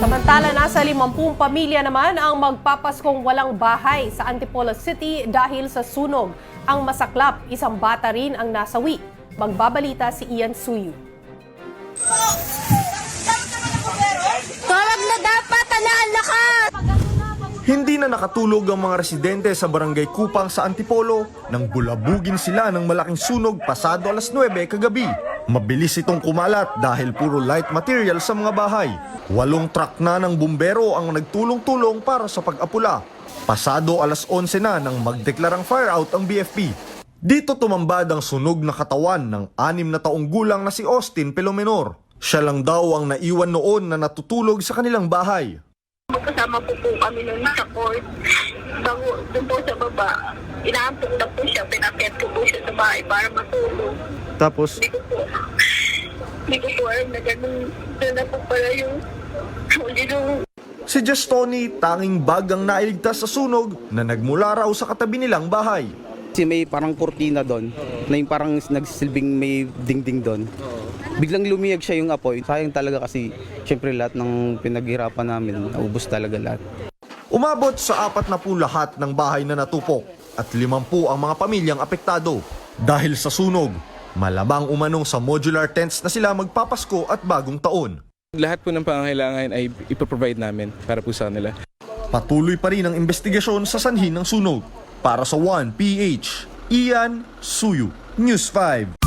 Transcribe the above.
Samantala, nasa 50 pamilya naman ang magpapaskong walang bahay sa Antipolo City dahil sa sunog. Ang masaklap, isang bata rin ang nasawi. Magbabalita si Ian Suyu. Tawag na dapat, talaan na ka! Hindi na nakatulog ang mga residente sa barangay Kupang sa Antipolo nang bulabugin sila ng malaking sunog pasado alas 9 kagabi. Mabilis itong kumalat dahil puro light material sa mga bahay. Walong truck na ng bumbero ang nagtulong-tulong para sa pag-apula. Pasado alas 11 na nang magdeklarang fire out ang BFP. Dito tumambad ang sunog na katawan ng anim na taong gulang na si Austin Pelomenor. Siya lang daw ang naiwan noon na natutulog sa kanilang bahay. Magkasama po po kami nun sa court. Bago, doon po sa baba, inaampong na po siya, pinakit ko po siya sa bahay para matulog. Tapos, Hindi ko hindi ko po alam na ganun, na po pala yung huli nung Si Just Tony, tanging bag ang nailigtas sa sunog na nagmula raw sa katabi nilang bahay. Kasi may parang kurtina doon, na yung parang nagsilbing may dingding doon. Biglang lumiyag siya yung apoy. Sayang talaga kasi syempre lahat ng pinaghirapan namin, naubos talaga lahat. Umabot sa apat na po lahat ng bahay na natupok at limampu ang mga pamilyang apektado. Dahil sa sunog, malabang umanong sa modular tents na sila magpapasko at bagong taon. Lahat po ng pangangailangan ay ipoprovide namin para po sa kanila. Patuloy pa rin ang investigasyon sa sanhi ng sunog. Para sa 1PH, Ian Suyu, News 5.